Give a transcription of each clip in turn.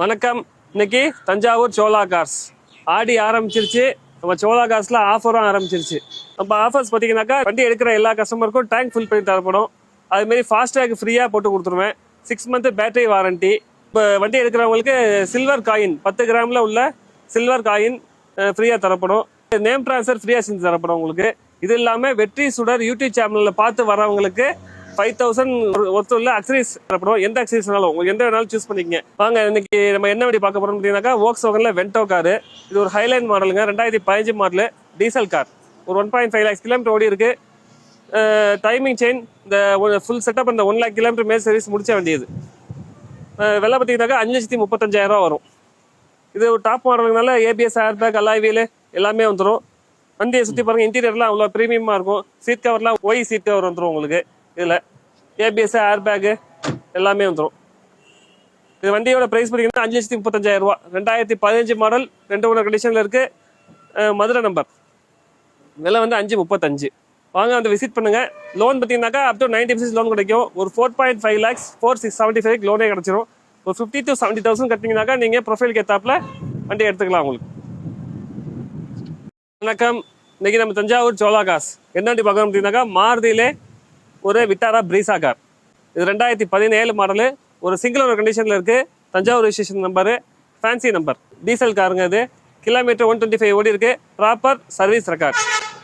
வணக்கம். இன்னைக்கு தஞ்சாவூர் சோலா கார்ஸ். ஆடி ஆரம்பிச்சிருச்சு. நம்ம சோலா கார்ஸ்ல ஆஃபரும் ஆரம்பிச்சிருச்சு. நம்ம ஆஃபர்ஸ் பார்த்தீங்கன்னாக்கா வண்டி எடுக்கிற எல்லா கஸ்டமருக்கும் டேங்க் ஃபில் பண்ணி தரப்படும். அதுமாரி ஃபாஸ்டேக் ஃப்ரீயாக போட்டு கொடுத்துருவேன். சிக்ஸ் மந்த் பேட்டரி வாரண்டி இப்போ வண்டி எடுக்கிறவங்களுக்கு சில்வர் காயின் பத்து கிராமில் உள்ள சில்வர் காயின் ஃப்ரீயாக தரப்படும். நேம் ட்ரான்ஸ்ஃபர் ஃப்ரீயாக செஞ்சு தரப்படும் உங்களுக்கு. இது இல்லாமல் வெற்றி சுடர் யூடியூப் சேனலில் பார்த்து வரவங்களுக்கு ஃபைவ் தௌசண்ட் ஒருத்தர் அக்சரிஸ் தரப்படுவோம் எந்த அக்சரிஸ்னாலும் உங்களுக்கு எந்த வேணாலும் சூஸ் பண்ணிக்கங்க. வாங்க இன்னைக்கு நம்ம என்ன வண்டி பார்க்க போறோம் பார்த்தீங்கன்னாக்கா ஓக்ஸ் வகனில் வென்டோ காரு இது ஒரு ஹைலைன் மாடலுங்க ரெண்டாயிரத்தி பதினஞ்சு மாடலு டீசல் கார் ஒரு one point five lakhs kilometre ஓடி இருக்கு. டைமிங் செயின் இந்த ஃபுல் செட்டப் இந்த ஒன் லேக் கிலோமீட்டர் மேல் சர்வீஸ் முடிச்ச வேண்டியது. வெளில விலை பார்த்தீங்கன்னாக்கா அஞ்சு லட்சத்தி முப்பத்தஞ்சாயிரம் ரூபா வரும். இது ஒரு டாப் மாடலுங்கனால ஏபிஎஸ் ஏர் பேக் அலாய்வியல் எல்லாமே வந்துடும் வண்டியை சுற்றி பாருங்கள் இன்டீரியர்லாம் அவ்வளோ ப்ரீமியமாக இருக்கும். சீட் கவர்லாம் ஒய் சீட் கவர் வந்துடும் உங்களுக்கு இதில். ஏபிஎஸ் ஏர் பேக்கு எல்லாமே வந்துடும் இது வண்டியோட ப்ரைஸ் பார்த்தீங்கன்னா அஞ்சு லட்சத்தி முப்பத்தஞ்சாயிரம் ரூபா. ரெண்டாயிரத்தி பதினஞ்சு மாடல் ரெண்டு மூணு கண்டிஷனில் இருக்குது மதுரை நம்பர் விலை வந்து அஞ்சு முப்பத்தஞ்சு. வாங்க வந்து விசிட் பண்ணுங்கள் லோன் பார்த்தீங்கன்னாக்கா up to ninety percent loan கிடைக்கும். ஒரு four point five lakhs four six seventy five லோனே கிடைச்சிரும். ஒரு ஃபிஃப்டி டு செவன்ட்டி தௌசண்ட் கட்டிங்கனாக்கா நீங்கள் ப்ரொஃபைலுக்கு ஏற்றாப்புல வண்டி எடுத்துக்கலாம் உங்களுக்கு. வணக்கம். இன்னைக்கு நம்ம தஞ்சாவூர் சோலா காஸ் என்ன வண்டி பார்க்கணும் அப்படின்னாக்கா மாருதியிலே ஒரு விட்டாரா பிரீசா கார் இது ரெண்டாயிரத்தி பதினேழு மாடலு ஒரு சிங்கிள் ஒரு கண்டிஷனில் இருக்குது Thanjavur registration number fancy number diesel காருங்க இது. கிலோமீட்டர் ஒன் டுவெண்ட்டி ஃபைவ் ஓடி இருக்குது ப்ராப்பர் சர்வீஸ் ரெக்கார்ட்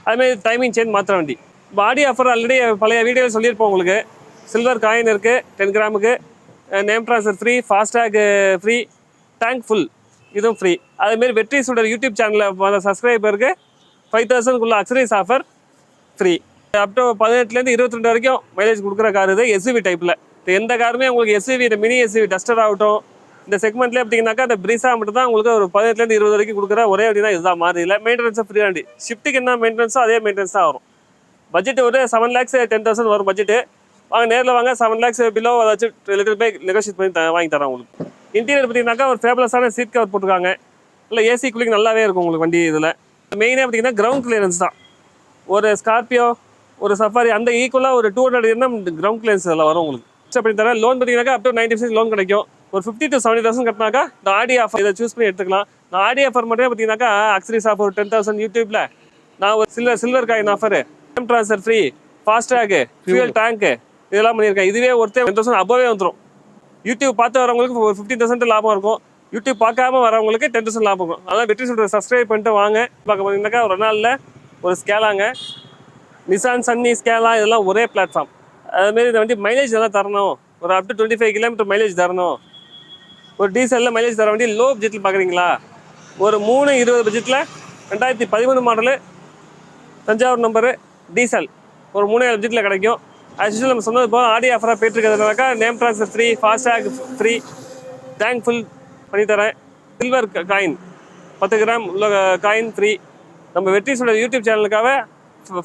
அதுமாதிரி டைமிங் சேஞ்ச் மாற்ற வண்டி. பாடி ஆஃபர் ஆல்ரெடி பழைய வீடியோவில் சொல்லியிருப்போம் உங்களுக்கு. சில்வர் காயின் இருக்குது டென் கிராமுக்கு name transfer free FASTag free tank full இதுவும் ஃப்ரீ அதுமாரி வெற்றி சுடர் யூடியூப் சேனலில் சப்ஸ்கிரைபருக்கு ஃபைவ் தௌசண்ட்குள்ள அக்சரைஸ் ஆஃபர் ஃப்ரீ அப் பதினெட்டுலேருந்து இருபத்தி ரெண்டு வரைக்கும் மைலேஜ் கொடுக்குற கார் இது எஸ்யூவி டைப்பில் எந்த காருமே உங்களுக்கு எஸ்யூவி இந்த மினி எஸ்யூவி டஸ்டர் ஆகட்டும் இந்த செக்மெண்ட்லேயே பார்த்தீங்கன்னாக்கா இந்த பிரீஸா மட்டும் தான் உங்களுக்கு ஒரு பதினெட்டுலேருந்து இருபது வரைக்கும் கொடுக்குற ஒரே வண்டி தான் இதுதான். மாறி இல்லை. மெயின்டெனன்ஸும் ஃப்ரீ வண்டி. ஷிஃப்ட்டுக்கு என்ன மெயின்டெனன்ஸோ அதே மெயின்டெனன்ஸ் தான் வரும். பட்ஜெட் ஒரு செவன் லேக்ஸ் டென் தௌசண்ட் வரும் பட்ஜெட்டு வாங்க நேரில் வாங்க. செவன் லேக்ஸ் பிலோ ஏதாச்சும் லிட்டர் பை நெகோஷியேட் பண்ணி த- வாங்கி தரேன் உங்களுக்கு. இன்டீரியர் பார்த்தீங்கன்னாக்கா ஒரு ஃபேபலஸான சீட் கவர் போட்டிருக்காங்க. இல்லை ஏசி கூலிங் நல்லாவே இருக்கும் உங்களுக்கு வண்டி இதில். மெயினாக பார்த்தீங்கன்னா கிரவுண்ட் கிளியரன்ஸ் தான். ஒரு ஸ்கார்பியோ ஒரு சஃபாரி அந்த ஈக்குவலாக ஒரு டூ ஹண்ட்ரட் எண்ணம் கிரவுண்ட் கிளியரன்ஸ் இதில் வரும் உங்களுக்கு. Extra பண்ணி தரேன். லோன் பார்த்தீங்கன்னாக்கா up to ninety percent loan கிடைக்கும். ஒரு ஃபிஃப்டி டு செவன்டி தௌசண்ட் கட்டினாக்கா இந்த ஆடி ஆஃபர் இதை சூஸ் பண்ணி எடுத்துக்கலாம். இந்த ஆடி ஆஃபர் மட்டும் பார்த்தீங்கன்னாக்கா அக்சரிஸ் ஆஃபர் ஒரு டென் தௌசண்ட் யூடியூப்ல நான் ஒரு silver silver coin offer time transfer free FASTag fuel tank இதெல்லாம் பண்ணியிருக்கேன். இதுவே ஒருத்தர் டென் தௌசண்ட் அபோவே வந்துடும் யூடியூப் பார்த்து வரவங்களுக்கு ஒரு ஃபிஃப்டீன் தௌசண்ட் லாபம் இருக்கும். யூடியூப் பார்க்காம வரவங்களுக்கு டென் தௌசண்ட் லாபம் இருக்கும். அதான் வெற்றி சொல்கிற சப்ஸ்கிரைப் பண்ணிட்டு வாங்க. பார்க்க போனீங்கன்னாக்கா ஒரு நாளில் ஒரு ஸ்கேலாங்க நிசான் சன்னி ஸ்கேலா இதெல்லாம் ஒரே பிளாட்ஃபார்ம் அதுமாரி இந்த வண்டி மைலேஜ் நல்லா தரணும். ஒரு up to twenty five kilometre mileage தரணும். ஒரு டீசலில் மைலேஜ் தர வண்டி லோ பட்ஜெட்டில் பார்க்குறீங்களா ஒரு மூணு இருபது பட்ஜெட்டில் ரெண்டாயிரத்தி பதிமூணு மாடலு தஞ்சாவூர் நம்பரு டீசல் ஒரு மூணு ஏழு பட்ஜெட்டில் கிடைக்கும். ஆஸ் நம்ம சொன்னது போல் ஆடி ஆஃபராக போயிட்டுருக்கிறதுனாக்கா name transfer free FASTag free tank full பண்ணித்தரேன் சில்வர் காயின் பத்து கிராம் உள்ள காயின் ஃப்ரீ நம்ம Vetri YouTube சேனலுக்காக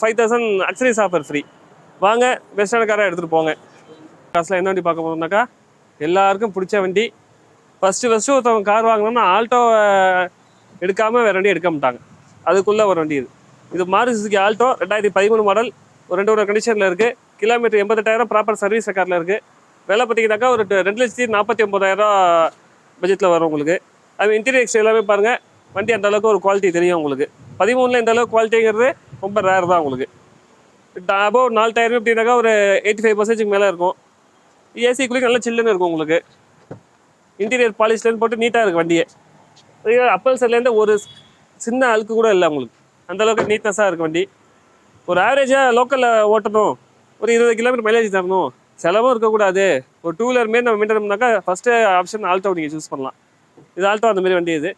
five thousand accessories offer free வாங்க பெஸ்ட்டான காராக எடுத்துகிட்டு போங்க. காசில் என்ன வண்டி பார்க்க போகிறோம்னாக்கா எல்லாருக்கும் பிடிச்ச வண்டி. ஃபஸ்ட்டு ஃபஸ்ட்டு ஒருத்தவங்க கார் வாங்கினோம்னா ஆல்டோ எடுக்காமல் வேறு வண்டி எடுக்க மாட்டாங்க. அதுக்குள்ளே ஒரு வண்டி இது. இது மாறு சுசுகி ஆல்டோ ரெண்டாயிரத்தி பதிமூணு மாடல் ஒரு ரெண்டு ஒரு கண்டிஷனில் இருக்குது கிலோமீட்டர் எண்பத்தெட்டாயிரம் ப்ராப்பர் சர்வீஸ் ரெக்கார்டில் இருக்குது விலை பார்த்தீங்கன்னாக்கா ஒரு ரெண்டு லட்சத்தி நாற்பத்தி ஒம்பதாயிரம் பட்ஜெட்டில் வரும் உங்களுக்கு. அது இன்டீரியர் எக்ஸ்ட்ரா எல்லாமே பாருங்கள் வண்டி அந்தளவுக்கு ஒரு குவாலிட்டி தெரியும் உங்களுக்கு. பதிமூணில் இந்த அளவுக்கு குவாலிட்டிங்கிறது ரொம்ப ரேர் தான் உங்களுக்கு. அபோவ் நாலு டயருமே அப்படின்னாக்கா ஒரு எயிட்டி ஃபைவ் பர்சன்டேஜ் மேலே இருக்கும். ஏசி குளிக்க நல்லா சில்லுன்னு இருக்கும் உங்களுக்கு. இன்டீரியர் பாலிஷ்லேருந்து போட்டு நீட்டாக இருக்குது வண்டியே. அப்பல் சைட்லேருந்து ஒரு சின்ன அழுக்கு கூட இல்லை உங்களுக்கு. அந்த அளவுக்கு நீட்னஸாக இருக்குது வண்டி. ஒரு ஆவரேஜாக லோக்கலில் ஓட்டணும். ஒரு இருபது கிலோமீட்டர் மைலேஜ் தரணும் செலவும் இருக்கக்கூடாது. ஒரு டூ வீலர் மாரி நம்ம மெயின்டைன் பண்ணாக்கா ஃபஸ்ட்டு ஆப்ஷன் ஆல்டோ நீங்கள் சூஸ் பண்ணலாம். இது ஆல்டோ அந்த மாதிரி வண்டி இது.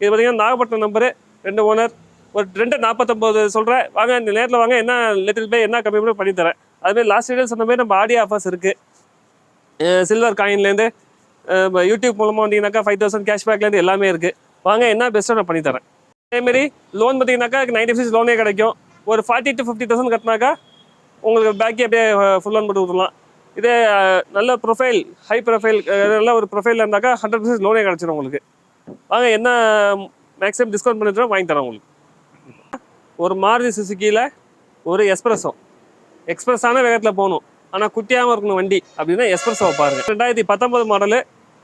இது பார்த்தீங்கன்னா நாகப்பட்டினம் நம்பரு ரெண்டு ஓனர் ஒரு ரெண்டு நாற்பத்தொம்போது சொல்கிறேன் வாங்க இந்த நேரில் வாங்க என்ன லிட்டில் பே என்ன கம்மி பண்ணி பண்ணித்தரேன் அதுமாதிரி லாஸ்ட் வீடியோ சொன்ன மாதிரி நம்ம ஆடி ஆஃபர்ஸ் இருக்குது சில்வர் காயின்லேருந்து யூடியூப் மூலமாக வந்தீங்கன்னாக்கா ஃபைவ் தௌசண்ட் கேஷ்பேக்லேருந்து எல்லாமே இருக்குது வாங்க என்ன பெஸ்ட்டோ நான் பண்ணி தரேன். அதேமாரி லோன் பார்த்தீங்கன்னாக்கா நைன்டி பர்சன்ட் லோனே கிடைக்கும். ஒரு ஃபார்ட்டி டு ஃபிஃப்டி தௌசண்ட் கட்டினாக்கா உங்களுக்கு பேக்கே அப்படியே ஃபுல் லோன் போட்டு விடலாம் இதே நல்ல ப்ரொஃபைல் ஹை ப்ரொஃபைல் நல்ல ஒரு ப்ரொஃபைலில் இருந்தாக்கா ஹண்ட்ரட் பர்சன்ட் லோனே கிடச்சிடும் உங்களுக்கு. வாங்க என்ன மேக்ஸிமம் டிஸ்கவுண்ட் பண்ணி தரோம் வாங்கி தரேன் உங்களுக்கு. ஒரு மாருதி சுசுக்கியில் ஒரு எஸ்பிரஸோ எக்ஸ்பிரஸான வேகத்தில் போகணும். ஆனால் குட்டியாகவும் இருக்கணும் வண்டி அப்படின்னா எஸ்பிரஸோ பாருங்க. ரெண்டாயிரத்தி பத்தொம்பது மாடலு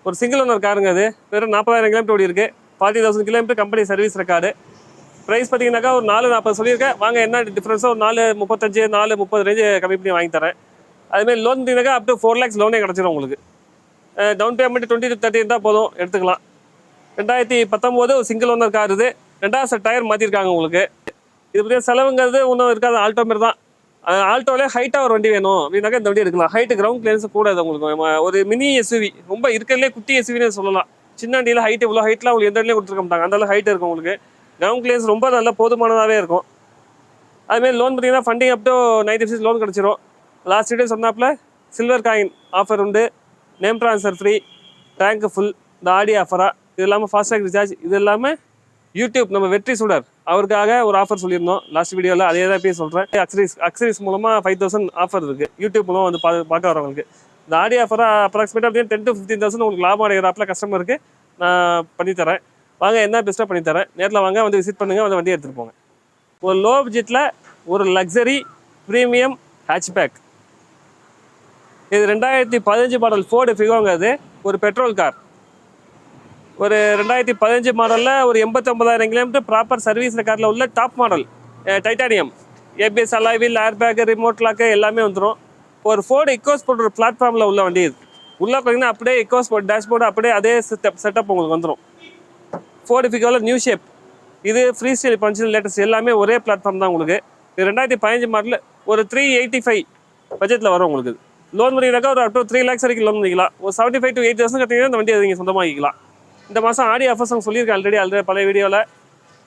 ஒரு சிங்கிள் ஓனர் காருங்க அது. வெறும் நாற்பதாயிரம் கிலோமீட்டர் ஓடி இருக்குது forty thousand kilometre company service record price பார்த்தீங்கன்னாக்கா ஒரு நாலு நாற்பது சொல்லியிருக்கேன். வாங்க என்ன டிஃப்ரென்ஸோ ஒரு நாலு முப்பத்தஞ்சு நாலு முப்பது ரேஞ்சு கம்மி பண்ணி வாங்கி தரேன். அதுமாதிரி லோன் பார்த்தீங்கன்னாக்கா அப் டு ஃபோர் லேக்ஸ் லோனே கிடச்சிடும் உங்களுக்கு. Down payment twenty to thirty இருந்தால் போதும். எடுத்துக்கலாம். ரெண்டாயிரத்தி பத்தொம்போது ஒரு சிங்கிள் ஓனர் கார் இது. ரெண்டாவது டயர் மாற்றிருக்காங்க உங்களுக்கு. இது பற்றிய செலவுங்கிறது ஒன்றும் இருக்காது. ஆல்டோ மாரி தான். ஆல்டோலே ஹைட்டாக ஒரு வண்டி வேணும். அப்படின்னாக்கா இந்த வண்டி எடுக்கலாம். ஹைட்டு கிரவுண்ட் கிளியரன்ஸ் கூட இது உங்களுக்கு ஒரு மினி எஸ்யூவி ரொம்ப இருக்கிறதுலே குட்டி எஸ்யூவினே சொல்லலாம். சின்ன வண்டியில் ஹைட் இவ்வளோ ஹைட்லாம் உங்களுக்கு எந்த வண்டியிலும் கொடுத்துருக்க மாட்டாங்க. அந்த ஹைட் இருக்கும் உங்களுக்கு. கிரவுண்ட் கிளியரன்ஸ் ரொம்ப நல்ல போதுமானதாகவே இருக்கும். அதுமாரி லோன் பார்த்தீங்கன்னா funding up to ninety percent loan கிடச்சிரும். லாஸ்ட் டே சொன்னாப்புல சில்வர் காயின் ஆஃபர் உண்டு. நேம் ட்ரான்ஸ்ஃபர் ஃப்ரீ டேங்க்கு ஃபுல் இந்த ஆடி ஆஃபரா இது இல்லாமல் ஃபாஸ்டாக் ரீசார்ஜ் இது இல்லாமல் யூடியூப் நம்ம வெற்றி சுடர். அவருக்காக ஒரு ஆஃபர் சொல்லியிருந்தோம். லாஸ்ட் வீடியோவில் அதே தான் போய் சொல்கிறேன் அக்சரிஸ் அக்சரிஸ் மூலமாக ஃபைவ் தௌசண்ட் ஆஃபர் இருக்குது யூடியூப் மூலம் வந்து பா பார்க்க வரவங்களுக்கு இந்த ஆடி ஆஃபராக அப்ராக்சிமேட்டாக அப்படியே டென் டு ஃபிஃப்டீன் தௌசண்ட் உங்களுக்கு லாபம் அடைகிறாப்பில் கஸ்டமருக்கு நான் பண்ணித்தரேன் வாங்க என்ன பெஸ்ட்டாக பண்ணித்தரேன் நேரில் வாங்க வந்து விசிட் பண்ணுங்கள் வந்து வண்டியை எடுத்துகிட்டு போங்க. ஒரு லோ பட்ஜெட்டில் ஒரு லக்ஸரி ப்ரீமியம் ஹேட்ச்பேக் இது ரெண்டாயிரத்தி பதினஞ்சு மாடல் ஃபோர்டு ஃபிகோங்க அது ஒரு பெட்ரோல் கார் ஒரு ரெண்டாயிரத்தி பதினஞ்சு மாடலில் ஒரு எண்பத்தொம்பதாயிரம் கிலோமீட்டர் ப்ராப்பர் சர்வீஸ் காரில் உள்ள top model titanium ABS alloy wheel airbag remote lock எல்லாமே வந்துடும் ஒரு ஃபோர்டு இக்கோஸ் போட்டு ஒரு பிளாட்ஃபார்மில் உள்ள வண்டி இது. உள்ளே பார்த்தீங்கன்னா அப்படியே இக்கோஸ் போர்ட் டேஷ்போர்டு அப்படியே அதே செட்டப் செட்டப் உங்களுக்கு வந்துடும் ஃபோர்டு ஃபிகோவில் நியூ ஷேப் இது ஃப்ரீ ஸ்டைல் பஞ்சு லேட்டஸ்ட் எல்லாமே ஒரே பிளாட்ஃபார்ம் தான் உங்களுக்கு. இது ரெண்டாயிரத்தி பதினஞ்சு மாடலில் ஒரு த்ரீ எயிட்டி ஃபைவ் பட்ஜெட்டில் வரும் உங்களுக்கு லோன் பண்ணிங்கனாக்கா ஒரு அப் த்ரீ லேக்ஸ் வரைக்கும் லோன் பண்ணிக்கலாம். ஒரு seventy five to eight thousand கட்டிங்கன்னா இந்த வண்டியை நீங்கள் சொந்தமாக்கிக்கலாம். இந்த மாதம் ஆடி ஆஃபர்ஸ் அவங்க சொல்லியிருக்கேன் ஆல்ரெடி ஆல்ரெடி பழைய வீடியோவில்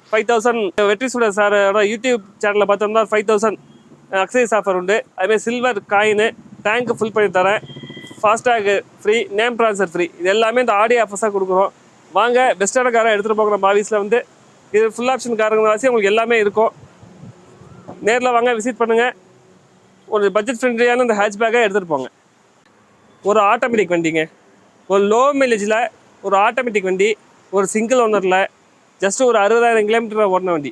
ஃபைவ் தௌசண்ட் வெற்றி சுடர் சாரோட யூடியூப் சேனலில் பார்த்தோம்னா ஃபைவ் தௌசண்ட் அக்சைஸ் ஆஃபர் உண்டு. அதுமாதிரி சில்வர் காயின் டேங்க் ஃபுல் பண்ணி தரேன். FASTag free name transfer free இது எல்லாமே இந்த ஆடி ஆஃபர்ஸாக கொடுக்குறோம். வாங்க பெஸ்ட்டான காரை எடுத்துகிட்டு போகிற பாவிஸில் வந்து இது ஃபுல் ஆப்ஷன் காருங்க உங்களுக்கு எல்லாமே இருக்கும். நேரில் வாங்க விசிட் பண்ணுங்கள் ஒரு பட்ஜெட் ஃப்ரெண்ட்லியான இந்த ஹேட்ச்பேக்கை எடுத்துகிட்டு போங்க. ஒரு ஆட்டோமேட்டிக் வண்டிங்க. ஒரு லோ மைலேஜில் ஒரு ஆட்டோமேட்டிக் வண்டி ஒரு சிங்கிள் ஓனரில் ஜஸ்ட் ஒரு அறுபதாயிரம் கிலோமீட்டர் ஓடின வண்டி.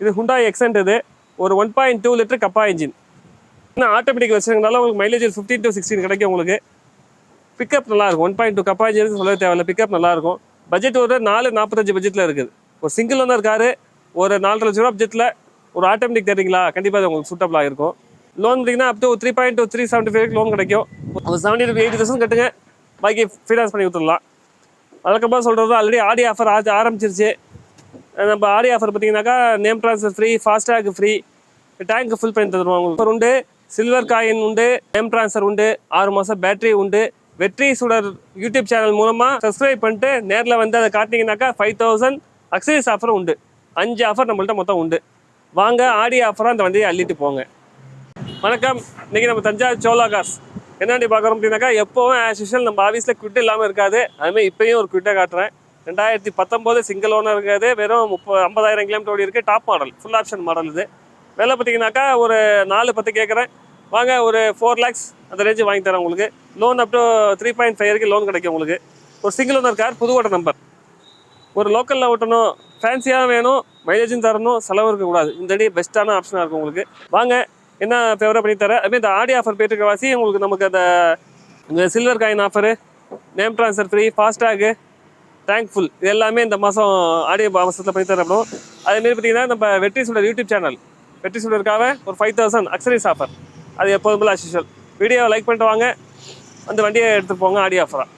இது ஹுண்டா எக்ஸன்ட் இது. ஒரு one point two litre Kappa engine இன்னும் ஆட்டோமேட்டிக் வச்சுருந்தாலும் உங்களுக்கு மைலேஜ் ஒரு ஃபிஃப்டீன் டு சிக்ஸ்டீன் கிடைக்கும் உங்களுக்கு. பிக்கப் நல்லா இருக்கும் one point two Kappa engine சொல்ல தேவையில்ல. பிக்கப் நல்லாயிருக்கும். பட்ஜெட் ஒரு நாலு நாற்பத்தஞ்சு பட்ஜெட்டில் இருக்குது. ஒரு சிங்கிள் ஓனர் காரு ஒரு நாலரை லட்ச ரூபா பட்ஜெட்டில் ஒரு ஆட்டோமேட்டிக் தரீங்களா கண்டிப்பாக அது உங்களுக்கு சூட்டபிளாக இருக்கும். லோன் பார்த்தீங்கன்னா up to three point two three seventy five loan கிடைக்கும். ஒரு செவன்ட்டி டு எயிட்டி தௌசண்ட் கட்டுங்க. பைக்கை ஃபினான்ஸ் பண்ணி கொடுத்துடலாம். அதுக்கப்புறம் சொல்கிறது ஆல்ரெடி ஆடி ஆஃபர் ஆச்சு ஆரம்பிச்சிருச்சு. நம்ம ஆடி ஆஃபர் பார்த்தீங்கன்னாக்கா name transfer free FASTag free tank full பண்ணி தருவோம் உங்களுக்கு உண்டு. சில்வர் காயின் உண்டு. நேம் ட்ரான்ஸ்ஃபர் உண்டு. ஆறு மாதம் பேட்டரி உண்டு. வெற்றி சுடர் யூடியூப் சேனல் மூலமாக சப்ஸ்கிரைப் பண்ணிட்டு நேரில் வந்து அதை காட்டினீங்கன்னாக்கா ஃபைவ் தௌசண்ட் அக்சரிஸ் ஆஃபர் உண்டு. அஞ்சு ஆஃபர் நம்மள்ட்ட மொத்தம் உண்டு. வாங்க ஆடி ஆஃபராக அந்த வண்டியை அள்ளிட்டு போங்க. வணக்கம். இன்றைக்கி நம்ம தஞ்சாவூர் சோலா காஸ் என்னாண்டி பார்க்குறோம் அப்படின்னாக்கா எப்போவும் ஆஸ் யூஷுவல் நம்ம ஆஃபீஸில் குவிட் இல்லாமல் இருக்காது. அதுமாதிரி இப்பயும் ஒரு குவிட்டை காட்டுறேன். ரெண்டாயிரத்தி பத்தொம்போது சிங்கிள் ஓனர் இருக்காது வெறும் முப்ப ஐம்பதாயிரம் கிலோமீட்டர் ஓடி இருக்குது top model full option model இது. விலை பார்த்தீங்கன்னாக்கா ஒரு நாலு பத்து கேட்குறேன். வாங்க ஒரு ஃபோர் லேக்ஸ் அந்த ரேஞ்சு வாங்கி தரேன் உங்களுக்கு. Loan up to three point five வரைக்கும் லோன் கிடைக்கும் உங்களுக்கு. ஒரு single owner car Pudukkottai number ஒரு லோக்கலில் ஓட்டணும். ஃபேன்சியாக வேணும். மைலேஜும் தரணும். செலவு இருக்கக்கூடாது. இந்த அடி பெஸ்ட்டான ஆப்ஷனாக இருக்கும் உங்களுக்கு. வாங்க என்ன ஃபேவராக பண்ணி தரேன் அதுமாதிரி இந்த ஆடி ஆஃபர் போயிட்டு வாசி உங்களுக்கு நமக்கு அந்த இந்த silver coin offer name transfer free FASTag tank full இது எல்லாமே இந்த மாதம் ஆடியோ மாதத்தில் பண்ணி தரப்படும் அதேமாரி பார்த்தீங்கன்னா நம்ம வெற்றி சுடர் யூடியூப் சேனல் வெற்றி சுடருக்காக ஒரு ஃபைவ் தௌசண்ட் அக்சரிஸ் ஆஃபர் அது எப்போதும் போல் அசிஷுவல் வீடியோவை லைக் பண்ணிட்டு வாங்க. அந்த வண்டியை எடுத்துகிட்டு போங்க ஆடி ஆஃபராக